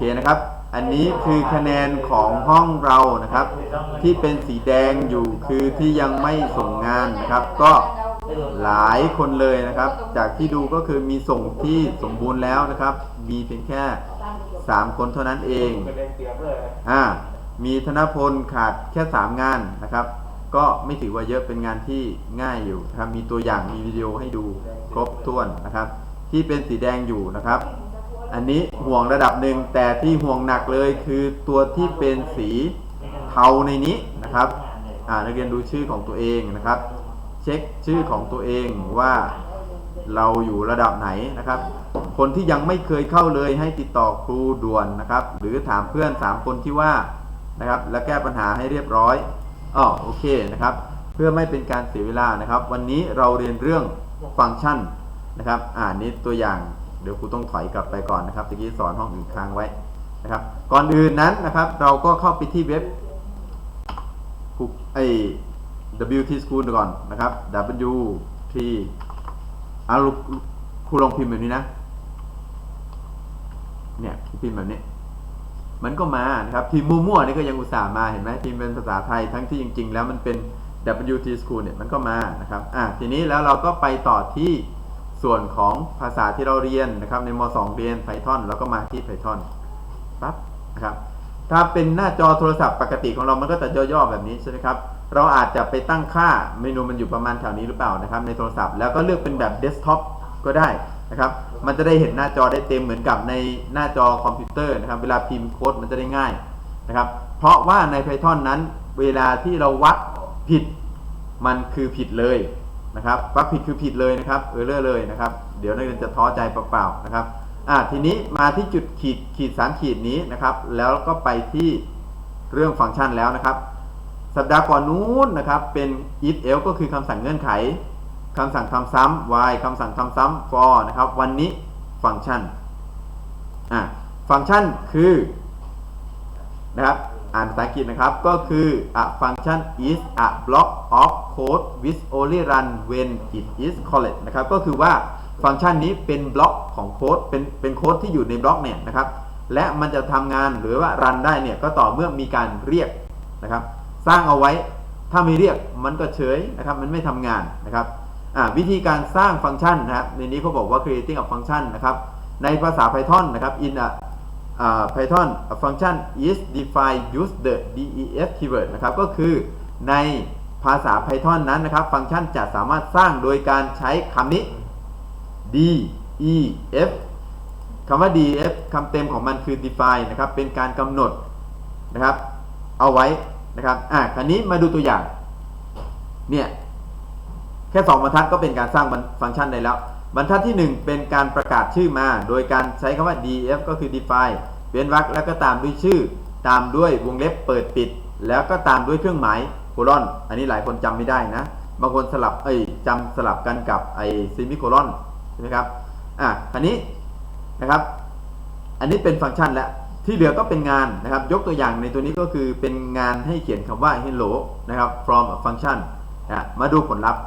เคนะครับ อันนี้คือคะแนนของห้องเรานะครับ ที่เป็นสีแดงอยู่คือที่ยังไม่ส่งงานนะครับ ก็หลายคนเลยนะครับ จากที่ดูก็คือมีส่งที่สมบูรณ์แล้วนะครับ มีเพียงแค่ 3 คนเท่านั้นเองอ่ามีธนพลขาดแค่ 3 งานนะครับ ก็ไม่ถือว่าเยอะเป็นงานที่ง่ายอยู่ครับมีตัวอย่างมีวิดีโอให้ดูครบถ้วนนะครับ ที่เป็นสีแดงอยู่นะครับ อันนี้ห่วงระดับหนึ่งแต่ที่ห่วงหนักเลยคือตัวที่เป็นสีเทาในนี้นะครับอ่านักเรียนดูชื่อของตัวเองนะครับ เช็คชื่อของตัวเองว่าเราอยู่ระดับไหนนะครับ คนที่ยังไม่เคยเข้าเลยให้ติดต่อครูด่วนนะครับ หรือถามเพื่อน 3 คนที่ว่านะครับ แล้วแก้ปัญหาให้เรียบร้อยอ๋อโอเคนะครับ เพื่อไม่เป็นการเสียเวลานะครับ วันนี้เราเรียนเรื่องฟังก์ชันนะครับ อ่านนี้ตัวอย่าง เดี๋ยวครูต้องถอยกลับไปก่อนนะครับตะกี้สอนห้องอื่นค้างไว้นะครับ ก่อนอื่นนั้นนะครับ เราก็เข้าไปที่เว็บครูไอ้ WT School ก่อนนะครับ WT อะลูกครูลองพิมพ์แบบนี้นะ เนี่ยพิมพ์แบบนี้ มันก็มานะครับพิมพ์มั่วๆนี่ก็ยังอุตส่าห์มาเห็นไหมพิมพ์เป็นภาษาไทยทั้งที่จริง ๆ แล้วมันเป็น WT School เนี่ยมันก็มานะครับอะทีนี้แล้วเราก็ไปต่อที่ ส่วนของภาษาที่เราเรียนนะครับในม .2 เรียน Python แล้วก็มาที่ Python ปั๊บนะครับถ้าเป็นหน้าจอโทรศัพท์ปกติของเรามันก็จะย่อๆแบบนี้ใช่ไหมครับเราอาจจะไปตั้งค่าเมนูมันอยู่ประมาณแถวนี้หรือเปล่านะครับในโทรศัพท์แล้วก็เลือกเป็นแบบเดสก์ท็อปก็ได้นะครับมันจะได้เห็นหน้าจอได้เต็มเหมือนกับในหน้าจอคอมพิวเตอร์นะครับเวลาพิมพ์โค้ดมันจะได้ง่ายนะครับเพราะว่าใน Python นั้นเวลาที่เราวัดผิดมันคือผิดเลย นะครับวัดผิดคือผิดเลยนะครับเออเลอร์เลยนะครับ เดี๋ยวนักเรียนจะท้อใจเปล่าๆนะครับอ่าทีนี้มาที่จุดขีดขีดสามขีดนี้นะครับ แล้วก็ไปที่เรื่องฟังก์ชันแล้วนะครับ สัปดาห์ก่อนนู้นนะครับเป็น if else ก็คือคำสั่งเงื่อนไขคำสั่งทำซ้ำ while คำสั่งทำซ้ำ for นะครับ วันนี้ฟังก์ชันอ่าฟังก์ชันคือนะครับ อ่านภาษาอังกฤษนะครับก็คือ a function is a block of code which only run when it is called นะครับก็คือว่าฟังก์ชันนี้เป็นบล็อกของโค้ดเป็นเป็นโค้ดที่อยู่ในบล็อกเนี่ยนะครับและมันจะทำงานหรือว่ารันได้เนี่ยก็ต่อเมื่อมีการเรียกนะครับ สร้างเอาไว้ถ้าไม่เรียกมันก็เฉยนะครับมันไม่ทำงานนะครับวิธีการสร้างฟังก์ชันนะครับในนี้เขาบอกว่า creating a function นะครับในภาษา Python นะครับ in a อ่า Python function is defined use the def keyword นะครับก็คือในภาษา Python นั้นนะครับ ฟังก์ชันจะสามารถสร้างโดยการใช้คำนี้ def คำว่า def คำเต็มของมันคือ define นะครับ เป็นการกำหนดนะครับ เอาไว้นะครับ อะคราวนี้มาดูตัวอย่าง เนี่ย แค่ 2บรรทัดก็เป็นการสร้างฟังก์ชันได้แล้ว บรรทัดที่ 1 เป็นการประกาศชื่อมา โดยการใช้คำว่า def ก็คือ define เว้นวรรคแล้วก็ตามด้วยชื่อ ตามด้วยวงเล็บเปิดปิด แล้วก็ตามด้วยเครื่องหมายโคลอน อันนี้หลายคนจำไม่ได้นะ บางคนสลับเอ้ยจำสลับกันกับไอ้ซิมิโคลอนใช่ไหมครับอะคราวนี้นะครับ อันนี้เป็นฟังก์ชันแล้วที่เหลือก็เป็นงานนะครับ ยกตัวอย่างในตัวนี้ก็คือเป็นงานให้เขียนคำว่า hello นะครับ from a function นะมาดูผลลัพธ์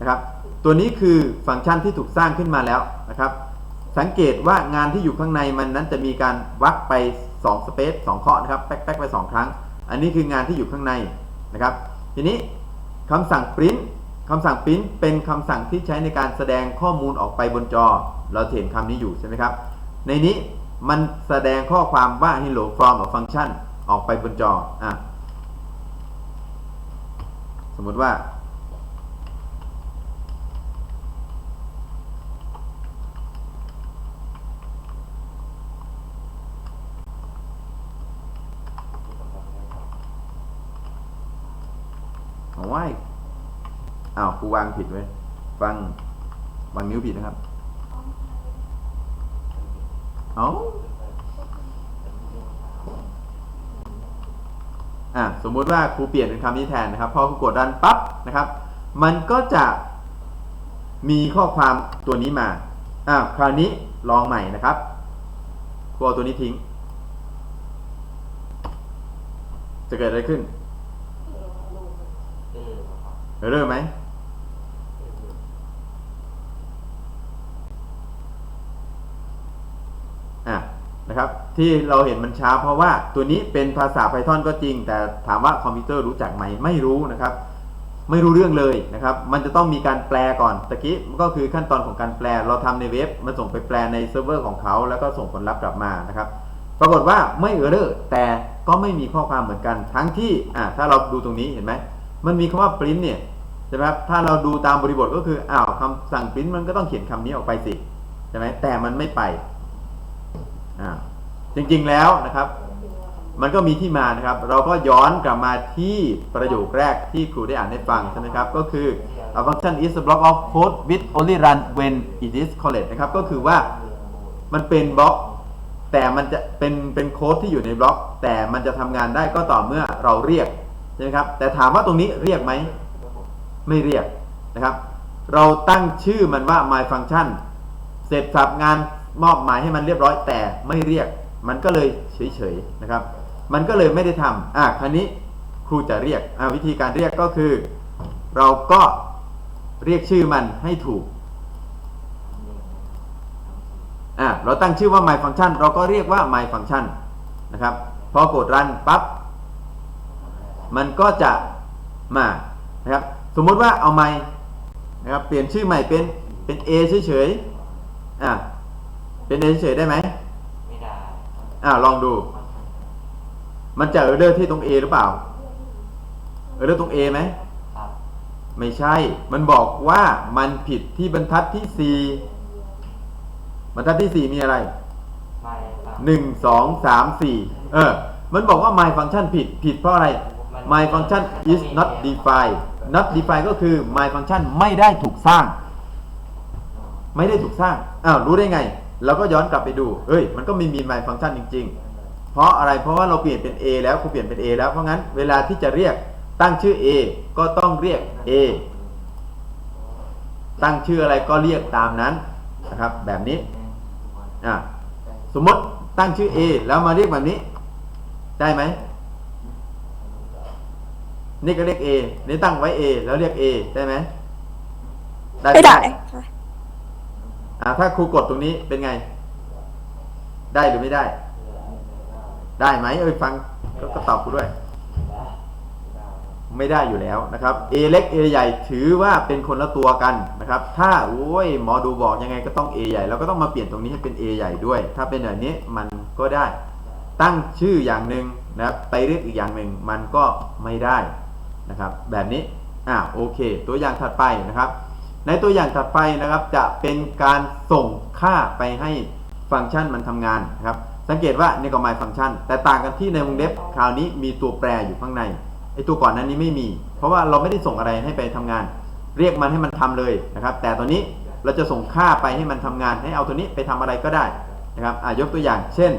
นะครับ ตัวนี้คือฟังก์ชันที่ถูกสร้างขึ้นมาแล้วนะครับ สังเกตว่างานที่อยู่ข้างในมันนั้นจะมีการวักไป2 space 2เคาะนะครับแป๊กๆไป2 ครั้ง อันนี้คืองานที่อยู่ข้างในนะครับ ทีนี้คำสั่ง print คำสั่ง print เป็นคำสั่งที่ใช้ในการแสดงข้อมูลออกไปบนจอ เราเห็นคำนี้อยู่ใช่ไหมครับ ในนี้มันแสดงข้อความว่า hello from a function ออกไปบนจออะสมมติว่าไว้อ้า วางผิดไว้ ฟัง วางนิ้วผิดนะครับ เอาอะสมมุติว่าครูเปลี่ยนเป็นคำนี้แทนนะครับ พอครูกดดันปั๊บนะครับ มันก็จะมีข้อความตัวนี้มาอ้าวคราวนี้ลองใหม่นะครับครูเอาตัวนี้ทิ้ง จะเกิดอะไรขึ้นเริ่มไหม อะนะครับที่เราเห็นมันช้าเพราะว่าตัวนี้เป็นภาษา Python ก็จริง แต่ถามว่าคอมพิวเตอร์รู้จักไหมไม่รู้นะครับ ไม่รู้เรื่องเลยนะครับ มันจะต้องมีการแปลก่อนตะกี้ก็คือขั้นตอนของการแปลเราทำในเว็บ มันส่งไปแปลในเซิร์ฟเวอร์ของเขา แล้วก็ส่งผลลัพธ์กลับมานะครับ ปรากฏว่าไม่เออร์เรอร์แต่ก็ไม่มีข้อความเหมือนกัน ทั้งที่อ่าถ้าเราดูตรงนี้เห็นไหมมันมีคำว่า print เนี่ยใช่ไหมครับถ้าเราดูตามบริบทก็คืออ้าวคำสั่ง print มันก็ต้องเขียนคำนี้ออกไปสิใช่ไหมแต่มันไม่ไป จริงๆแล้วนะครับ มันก็มีที่มานะครับ เราก็ย้อนกลับมาที่ประโยคแรกที่ครูได้อ่านให้ฟังใช่ไหมครับ ก็คือ a function is a block of code which only run when it is called นะครับ ก็คือว่ามันเป็นบล็อกแต่มันจะเป็นเป็นโค้ดที่อยู่ในบล็อก แต่มันจะทำงานได้ก็ต่อเมื่อเราเรียกใช่ไหมครับ แต่ถามว่าตรงนี้เรียกไหมไม่เรียกนะครับ เราตั้งชื่อมันว่า my function เสร็จสับงาน มอบหมายให้มันเรียบร้อยแต่ไม่เรียก มันก็เลยเฉยๆนะครับ มันก็เลยไม่ได้ทำอะคราวนี้ครูจะเรียกอะวิธีการเรียกก็คือ เราก็เรียกชื่อมันให้ถูกอะเราตั้งชื่อว่า my function เราก็เรียกว่า my function นะครับพอกด run ปั๊บมันก็จะมานะครับสมมุติว่าเอา my นะครับเปลี่ยนชื่อใหม่เป็นเป็น a เฉยๆอะ เป็น a เฉยๆได้ไหมไม่ได้อะลองดู มันจะเออร์เดอร์ที่ตรง a หรือเปล่า เออร์เดอร์ตรง a ไหมครับไม่ใช่ มันบอกว่ามันผิดที่บรรทัดที่ 4 บรรทัดที่ 4 มีอะไรไม่ครับ1 2 3 4เออ มันบอกว่า my function ผิดผิดเพราะอะไร my function is not defined not defined ก็คือ my function ไม่ได้ถูกสร้าง ไม่ได้ถูกสร้างอ้าวรู้ได้ไง เราก็ย้อนกลับไปดูเอ้ย มันก็ไม่มี my function จริง ๆ เพราะอะไร เพราะว่าเราเปลี่ยนเป็น a แล้วครูเปลี่ยนเป็น a แล้ว เพราะงั้นเวลาที่จะเรียกตั้งชื่อ a ก็ต้องเรียก a ตั้งชื่ออะไรก็เรียกตามนั้นนะครับ แบบนี้ อะ สมมติตั้งชื่อ a แล้วมาเรียกแบบนี้ ได้ไหม นี่ก็เรียก a นี่ตั้งไว้ a แล้วเรียก a ได้ไหมไม่ได้ อ่าถ้าครูกดตรงนี้เป็นไง ได้หรือไม่ได้ ได้ไหมเอ้ยฟังก็ตอบครูด้วย ไม่ได้อยู่แล้วนะครับ A เล็ก A ใหญ่ถือว่าเป็นคนละตัวกันนะครับ ถ้าโอ้ยหมอดูบอกยังไงก็ต้อง A ใหญ่เราก็ต้องมาเปลี่ยนตรงนี้ให้เป็น A ใหญ่ด้วย ถ้าเป็นแบบนี้มันก็ได้ ตั้งชื่ออย่างหนึ่งนะครับไปเรียกอีกอย่างหนึ่งมันก็ไม่ได้นะครับ แบบนี้อ่าโอเค ตัวอย่างถัดไปนะครับ ในตัวอย่างถัดไปนะครับจะเป็นการส่งค่าไปให้ฟังก์ชันมันทำงานนะครับสังเกตว่านี่ก็ my function แต่ต่างกันที่ในวงเล็บคราวนี้มีตัวแปรอยู่ข้างในไอตัวก่อนนั้นนี้ไม่มี เพราะว่าเราไม่ได้ส่งอะไรให้ไปทำงาน เรียกมันให้มันทำเลยนะครับ แต่ตัวนี้เราจะส่งค่าไปให้มันทำงาน ให้เอาตัวนี้ไปทำอะไรก็ได้นะครับอะยกตัวอย่างเช่น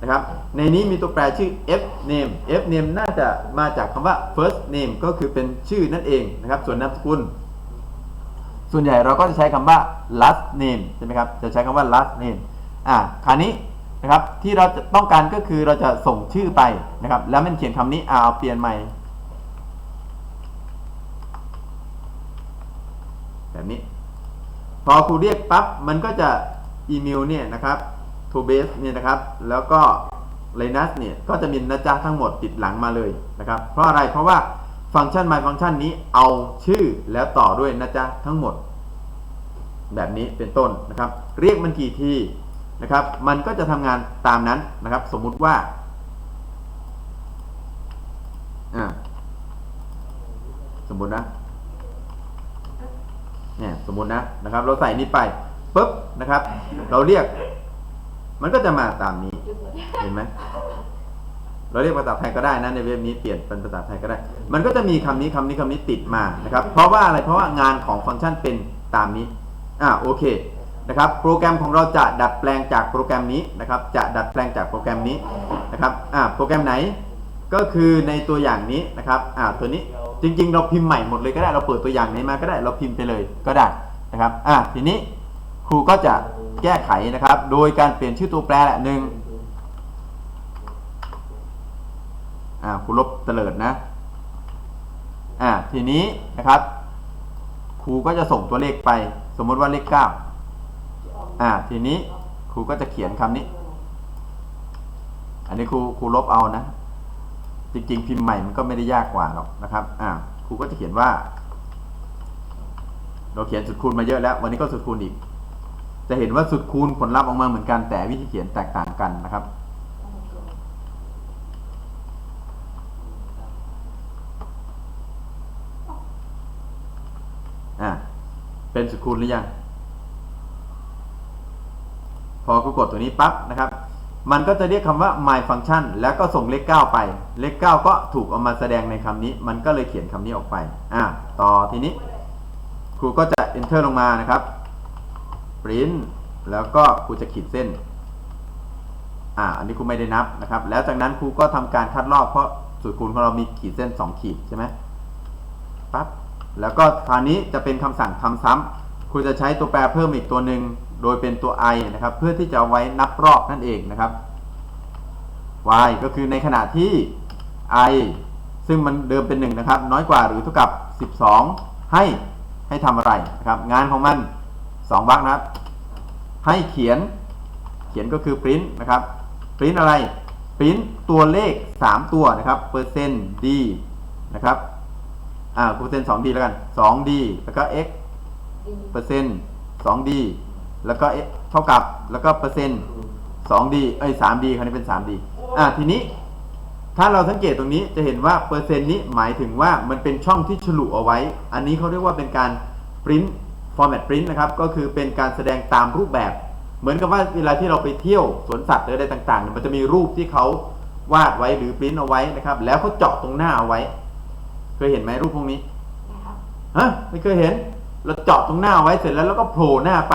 นะครับ ในนี้มีตัวแปรชื่อ f name f name น่าจะมาจากคำว่า first name ก็คือเป็นชื่อนั่นเองนะครับ ส่วนนามสกุล ส่วนใหญ่เราก็จะใช้คำว่า last name ใช่ไหมครับ จะใช้คำว่า last name อ่าคราวนี้นะครับที่เราจะต้องการก็คือเราจะส่งชื่อไปนะครับ แล้วมันเขียนคำนี้เอาเปลี่ยนใหม่ แบบนี้ พอครูเรียกปั๊บมันก็จะอีเมลเนี่ยนะครับ to base เนี่ยนะครับ แล้วก็ linus เนี่ยก็จะมีนะจ๊ะทั้งหมดติดหลังมาเลยนะครับ เพราะอะไรเพราะว่า ฟังก์ชัน my ฟังก์ชันนี้เอาชื่อแล้วต่อด้วยนะจ๊ะทั้งหมด แบบนี้เป็นต้นนะครับ เรียกมันกี่ทีนะครับ มันก็จะทำงานตามนั้นนะครับ สมมุติว่าอ่าสมมุตินะเนี่ยสมมุตินะนะครับ เราใส่นี่ไปปุ๊บนะครับ เราเรียก มันก็จะมาตามนี้เห็นไหม เราเรียกภาษาไทยก็ได้นะในเว็บนี้เปลี่ยนเป็นภาษาไทยก็ได้ มันก็จะมีคำนี้คำนี้คำนี้ติดมานะครับ เพราะว่าอะไร เพราะว่างานของฟังก์ชันเป็นตามนี้ อ่าโอเคนะครับ โปรแกรมของเราจะดัดแปลงจากโปรแกรมนี้นะครับ จะดัดแปลงจากโปรแกรมนี้นะครับ อ่าโปรแกรมไหน ก็คือในตัวอย่างนี้นะครับ อ่าตัวนี้จริง ๆ เราพิมพ์ใหม่หมดเลยก็ได้ เราเปิดตัวอย่างไหนมาก็ได้ เราพิมพ์ไปเลยก็ได้นะครับ อ่าทีนี้ครูก็จะแก้ไขนะครับ โดยการเปลี่ยนชื่อตัวแปรแหละหนึ่ง อ่าครูลบเตลิดนะอ่าทีนี้นะครับ ครูก็จะส่งตัวเลขไป สมมติว่าเลขเก้าอ่าทีนี้ครูก็จะเขียนคำนี้ อันนี้ครูครูลบเอานะ จริงๆ พิมพ์ใหม่มันก็ไม่ได้ยากกว่าหรอกนะครับอ่าครูก็จะเขียนว่า เราเขียนสุดคูณมาเยอะแล้ว วันนี้ก็สุดคูณอีก จะเห็นว่าสุดคูณผลลัพธ์ออกมาเหมือนกันแต่วิธีเขียนแตกต่างกันนะครับ อ่าเป็นสุดคูณหรือยัง พอกูกดตัวนี้ปั๊บนะครับ มันก็จะเรียกคำว่า my function แล้วก็ส่งเลข 9 ไป เลข 9 ก็ถูกเอามาแสดงในคำนี้ มันก็เลยเขียนคำนี้ออกไป อ่าต่อทีนี้ ครูก็จะ enter ลงมานะครับ print แล้วก็ครูจะขีดเส้น อ่า อันนี้ครูไม่ได้นับนะครับ แล้วจากนั้นครูก็ทำการคัดลอกเพราะสูตรคูณของเรามีขีดเส้น 2 ขีดใช่ไหมปั๊บ แล้วก็คราวนี้จะเป็นคำสั่งทำซ้ำครูจะใช้ตัวแปรเพิ่มอีกตัวหนึ่งโดยเป็นตัว i นะครับ เพื่อที่จะไว้นับรอบนั่นเองนะครับ y ก็คือในขณะที่ i ซึ่งมันเดิมเป็น 1 นะครับ น้อยกว่าหรือเท่ากับ 12 ให้ให้ทำอะไรนะครับ งานของมัน 2วรรคนะครับ ให้เขียนเขียนก็คือ print นะครับ print อะไร print ตัวเลข 3 ตัวนะครับเปอร์เซ็นต์ d นะครับ อ่าเปอร์เซ็นต์ 2d แล้วกัน 2d แล้วก็ x เปอร์เซ็นต์ 2d แล้วก็ x เท่ากับแล้วก็เปอร์เซ็นต์ 2d เอ้ย 3d คราวนี้เป็น 3d อ่าทีนี้ถ้าเราสังเกตตรงนี้จะเห็นว่าเปอร์เซ็นต์นี้หมายถึงว่ามันเป็นช่องที่ฉลุเอาไว้ อันนี้เขาเรียกว่าเป็นการ print format print นะครับ ก็คือเป็นการแสดงตามรูปแบบ เหมือนกับว่าเวลาที่เราไปเที่ยวสวนสัตว์หรืออะไรต่างๆเนี่ยมันจะมีรูปที่เขาวาดไว้หรือ print เอาไว้นะครับ แล้วเขาเจาะตรงหน้าเอาไว้เค ยเห็นไหมรูปพวกนี้ฮะไม่เคยเห็น เราเจาะตรงหน้าไว้เสร็จแล้วเราก็โผล่หน้าไป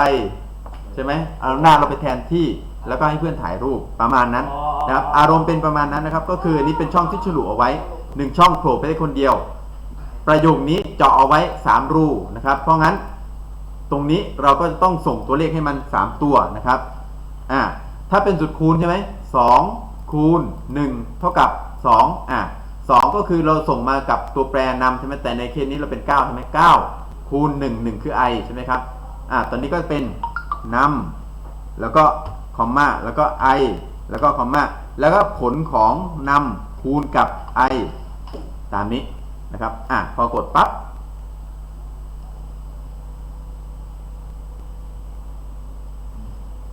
ใช่ไหมเอาหน้าเราไปแทนที่แล้วก็ให้เพื่อนถ่ายรูปประมาณนั้นนะครับอารมณ์เป็นประมาณนั้นนะครับ ก็คืออันนี้เป็นช่องที่ฉลุเอาไว้หนึ่งช่องโผล่ไปได้คนเดียว ประโยคนี้เจาะเอาไว้ 3 รูนะครับ เพราะงั้นตรงนี้เราก็จะต้องส่งตัวเลขให้มัน 3 ตัวนะครับอ่าถ้าเป็นจุดคูณใช่ไหมสองคูณ 1 เท่ากับ 2อ่า สองก็คือเราส่งมากับตัวแปรนำใช่ไหมแต่ในเคสนี้เราเป็น9ใช่ไหม9คูณ1 1 คือ i ใช่ไหมครับอ่าตอนนี้ก็เป็นนำแล้วก็คอมมาแล้วก็ i แล้วก็คอมมาแล้วก็ผลของนำคูณกับ i ตามนี้นะครับอะพอกดปั๊บ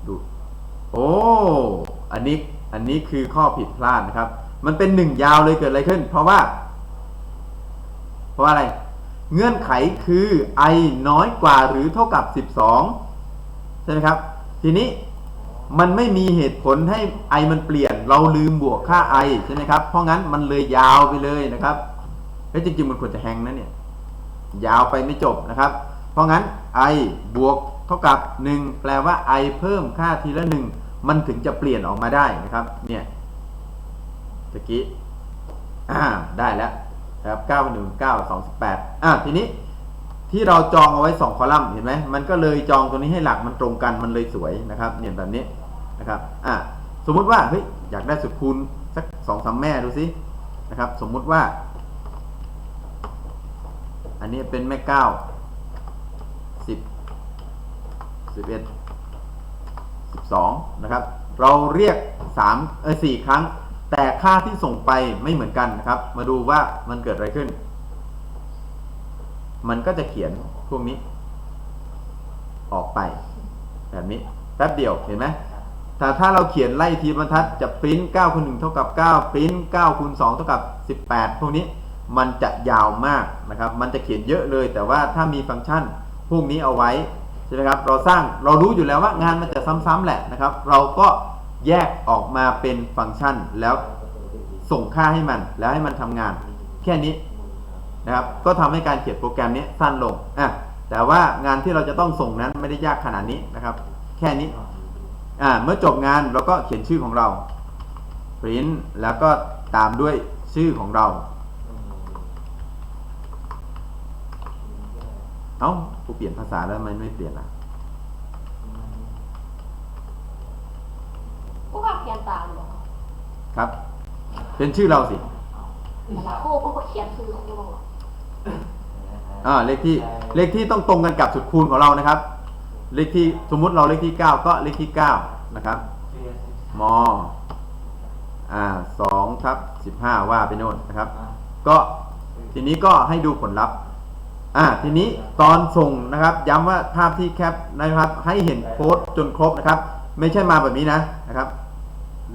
ดูโอ้อันนี้อันนี้คือข้อผิดพลาดนะครับ มันเป็นหนึ่งยาวเลยเกิดอะไรขึ้น เพราะว่า เพราะว่าอะไร เงื่อนไขคือ i น้อยกว่าหรือเท่ากับ 12 ใช่ไหมครับ ทีนี้มันไม่มีเหตุผลให้ i มันเปลี่ยน เราลืมบวกค่า i ใช่ไหมครับ เพราะงั้นมันเลยยาวไปเลยนะครับเฮ้ยจริงๆมันควรจะแฮงนะเนี่ย ยาวไปไม่จบนะครับ เพราะงั้น i บวกเท่ากับ 1 แปลว่า i เพิ่มค่าทีละ 1 มันถึงจะเปลี่ยนออกมาได้นะครับ เนี่ย ตะกี้อ่าได้แล้วนะครับ9 1 9 2 8อ่าทีนี้ที่เราจองเอาไว้ 2 คอลัมน์เห็นไหมมันก็เลยจองตัวนี้ให้หลักมันตรงกันมันเลยสวยนะครับเนี่ยแบบนี้นะครับอ่าสมมุติว่าเฮ้ยอยากได้สุดคูณสักสองสามแม่ดูสินะครับ สมมุติว่า อันนี้เป็นแม่เก้าสิบสิบเอ็ดสิบสองนะครับ เราเรียกสามเออสี่ครั้ง แต่ค่าที่ส่งไปไม่เหมือนกันนะครับ มาดูว่ามันเกิดอะไรขึ้น มันก็จะเขียนพวกนี้ ออกไป แบบนี้แป๊บเดียวเห็นไหมแต่ถ้าเราเขียนไล่ทีบรรทัดจะปริ้น9คูณ1เท่ากับ9ปริ้น9คูณ2เท่ากับ 18 พวกนี้มันจะยาวมากนะครับ มันจะเขียนเยอะเลย แต่ว่าถ้ามีฟังก์ชันพวกนี้เอาไว้ใช่ไหมครับ เราสร้างเรารู้อยู่แล้วว่างานมันจะซ้ำๆแหละนะครับ เราก็ แยกออกมาเป็นฟังก์ชันแล้วส่งค่าให้มันแล้วให้มันทำงาน แค่นี้นะครับก็ทำให้การเขียนโปรแกรมนี้สั้นลงอะแต่ว่างานที่เราจะต้องส่งนั้นไม่ได้ยากขนาดนี้นะครับ แค่นี้อ่าเมื่อจบงานเราก็เขียนชื่อของเรา print แล้วก็ตามด้วยชื่อของเราเอ้ากูเปลี่ยนภาษาแล้วทำไมไม่เปลี่ยนล่ะ ผู้ขับ เขียนตามเหรอครับ เป็นชื่อเราสิครูก็เขียนคือครูอ่าเลขที่เลขที่ต้องตรงกันกับสุดคูณของเรานะครับ เลขที่สมมุติเราเลขที่ 9 ก็เลขที่ 9 นะครับมอ่าสองทับสิบห้าว่าไปโน่นนะครับ ก็ทีนี้ก็ให้ดูผลลัพธ์อ่าทีนี้ตอนส่งนะครับ ย้ำว่าภาพที่แคปนะครับ ให้เห็นโค้ดจนครบนะครับ ไม่ใช่มาแบบนี้นะนะครับ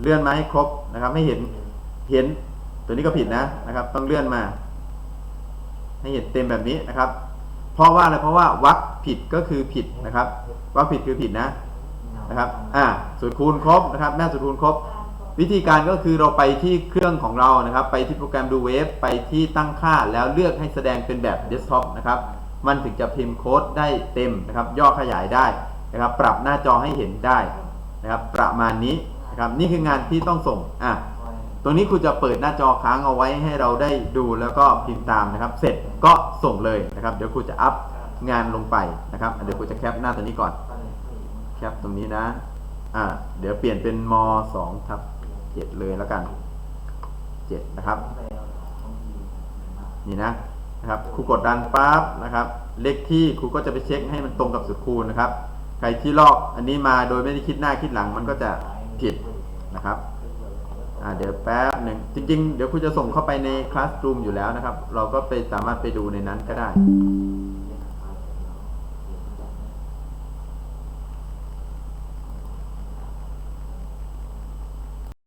เลื่อนมาให้ครบนะครับให้เห็นเห็นตัวนี้ก็ผิดนะนะครับ ต้องเลื่อนมา ให้เห็นเต็มแบบนี้นะครับ เพราะว่าอะไรเพราะว่าวรรคผิดก็คือผิดนะครับวรรคผิดคือผิดนะนะครับอ่าสูตรคูณครบนะครับหน้าสูตรคูณครบ วิธีการก็คือเราไปที่เครื่องของเรานะครับ ไปที่โปรแกรมดูเวฟไปที่ตั้งค่าแล้วเลือกให้แสดงเป็นแบบเดสก์ท็อปนะครับมันถึงจะพิมพ์โค้ดได้เต็มนะครับ ย่อขยายได้นะครับ ปรับหน้าจอให้เห็นได้นะครับ ประมาณนี้ นะครับนี่คืองานที่ต้องส่งอะตรงนี้ครูจะเปิดหน้าจอค้างเอาไว้ให้เราได้ดูแล้วก็พิมพ์ตามนะครับ เสร็จก็ส่งเลยนะครับ เดี๋ยวครูจะอัพงานลงไปนะครับ เดี๋ยวครูจะแคปหน้าตัวนี้ก่อน แคปตรงนี้นะอ่าเดี๋ยวเปลี่ยนเป็นม2ทับ7เลยแล้วกัน 7 นะครับ นี่นะนะครับครูกดดันปั๊บนะครับ เลขที่ครูก็จะไปเช็คให้มันตรงกับสูตรคูณนะครับ ใครที่ลอกอันนี้มาโดยไม่ได้คิดหน้าคิดหลังมันก็จะ ผิดนะครับเดี๋ยวแป๊บหนึ่งจริง ๆ เดี๋ยวคุณจะส่งเข้าไปใน Classroom อยู่แล้วนะครับ เราก็ไปสามารถไปดูในนั้นก็ได้